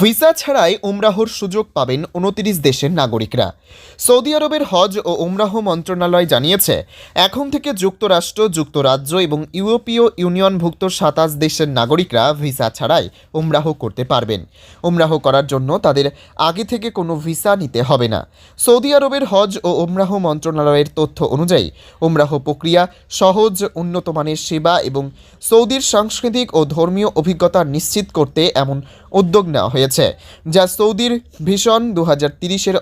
Visa ছাড়াই উমরাহর সুযোগ পাবেন উনতিরিশ দেশের নাগরিকরা। সৌদি আরবের হজ ও উমরাহ মন্ত্রণালয় জানিয়েছে, এখন থেকে যুক্তরাষ্ট্র, যুক্তরাজ্য এবং ইউরোপীয় ইউনিয়নভুক্ত সাতাশ দেশের নাগরিকরা ভিসা ছাড়াই উমরাহ করতে পারবেন। উমরাহ করার জন্য তাদের আগে থেকে কোনো ভিসা নিতে হবে না। সৌদি আরবের হজ ও উমরাহ মন্ত্রণালয়ের তথ্য অনুযায়ী, উমরাহ প্রক্রিয়া সহজ উন্নতমানের সেবা এবং সৌদির সাংস্কৃতিক ও ধর্মীয় অভিজ্ঞতা নিশ্চিত করতে এমন উদ্যোগ নেওয়া হয়েছে। যা সৌদির ভীষণ দু হাজার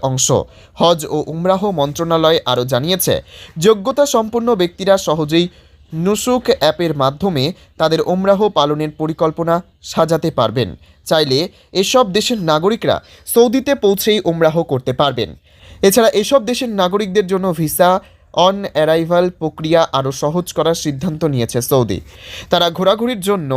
অংশ। হজ ও উমরাহ মন্ত্রণালয় আরও জানিয়েছে, যোগ্যতা সম্পন্ন ব্যক্তিরা সহজেই নুসুক অ্যাপের মাধ্যমে তাদের ওমরাহ পালনের পরিকল্পনা সাজাতে পারবেন। চাইলে এসব দেশের নাগরিকরা সৌদিতে পৌঁছেই ওমরাহ করতে পারবেন। এছাড়া এসব দেশের নাগরিকদের জন্য ভিসা, অন অ্যারাইভাল প্রক্রিয়া আরও সহজ করার সিদ্ধান্ত নিয়েছে সৌদি। তারা ঘোরাঘুরির জন্য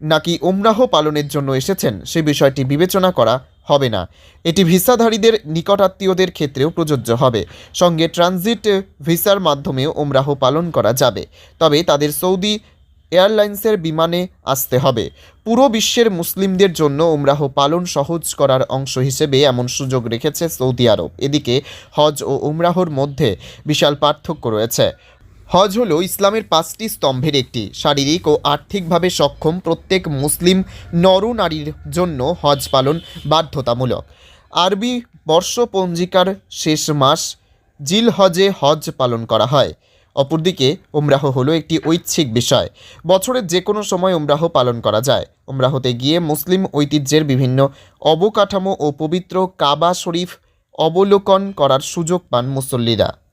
নাকি উমরাহ পালনের জন্য এসেছেন সে বিষয়টি বিবেচনা করা হবে না। এটি ভিসাধারীদের নিকটাত্মীয়দের ক্ষেত্রেও প্রযোজ্য হবে। সঙ্গে ট্রানজিট ভিসার মাধ্যমেও ওমরাহ পালন করা যাবে। তবে তাদের সৌদি এয়ারলাইন্সের বিমানে আসতে হবে। পুরো বিশ্বের মুসলিমদের জন্য ওমরাহ পালন সহজ করার অংশ হিসেবে এমন সুযোগ রেখেছে সৌদি আরব। এদিকে হজ ও উমরাহর মধ্যে বিশাল পার্থক্য রয়েছে। হজ হলো ইসলামের পাঁচটি স্তম্ভের একটি। শারীরিক ও আর্থিকভাবে সক্ষম প্রত্যেক মুসলিম নর নারীর জন্য হজ পালন বাধ্যতামূলক। আরবি বর্ষপঞ্জিকার শেষ মাস জিল হজে হজ পালন করা হয়। অপরদিকে উমরাহ হলো একটি ঐচ্ছিক বিষয়। বছরের যে কোনো সময় উমরাহ পালন করা যায়। উমরাহতে গিয়ে মুসলিম ঐতিহ্যের বিভিন্ন অবকাঠামো ও পবিত্র কাবা শরীফ অবলোকন করার সুযোগ পান মুসল্লিরা।